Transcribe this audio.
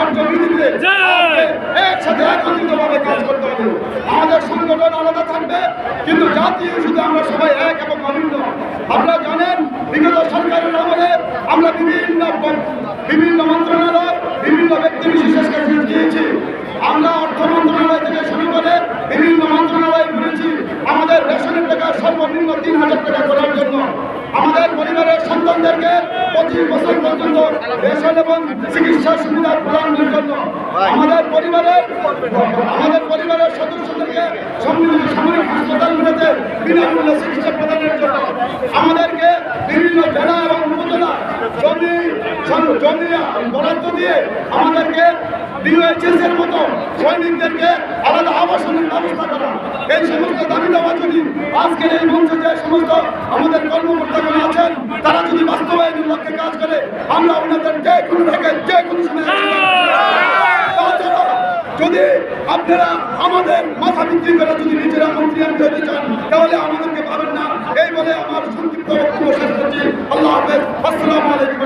আজকে একসাথে একত্রিতভাবে কাজ করতে হবে। আমাদের সংগঠন আলাদা থাকবে কিন্তু জাতীয় শুধু আমরা সবাই এক এবং অভিন্ন। আপনারা জানেন বিগত সরকারের আমলে আমরা বিভিন্ন বিভিন্ন মন্ত্রণালয় বিভিন্ন ব্যক্তি বিশেষকে দিয়েছি। আমরা অর্থ মন্ত্রণালয় থেকে শুরু করে বিভিন্ন মন্ত্রণালয় ঘুরেছি আমাদের রেশনের টাকা সর্বনিম্ন তিন হাজার টাকা আমাদের সন্তানদেরকে পঁচিশ বছর পর্যন্ত রেশন এবং চিকিৎসা সুবিধা প্রদানের জন্য আমাদের পরিবারের আমাদের পরিবারের সদস্যদেরকে সম্মিলিত সামরিক হাসপাতালগুলোতে বিনামূল্যে চিকিৎসা প্রদানের জন্য আমাদেরকে বিভিন্ন জেলা এবং উপজেলা জমি জমি বরাদ্দ দিয়ে আমাদেরকে ডিওএইচএস এর মতো সৈনিকদেরকে আলাদা আবাসনের ব্যবস্থা করা। এই সমস্ত দাবি দাওয়া যদি আজকের এই মঞ্চে যে সমস্ত আমাদের কর্মকর্তাগণ আছেন তারা যদি বাস্তবায়নের লক্ষ্যে কাজ করে আমরা ওনাদের যে কোনো থেকে যে কোনো সময় তাছাড়া যদি আপনারা আমাদের মাথা বিক্রি করে যদি নিজেরা মন্ত্রী এমপি হতে চান, তাহলে আমাদেরকে পাবেন না। এই বলে আমার সংক্ষিপ্ত বক্তব্য শেষ করছি। আল্লাহ হাফেজ। আসসালামু আলাইকুম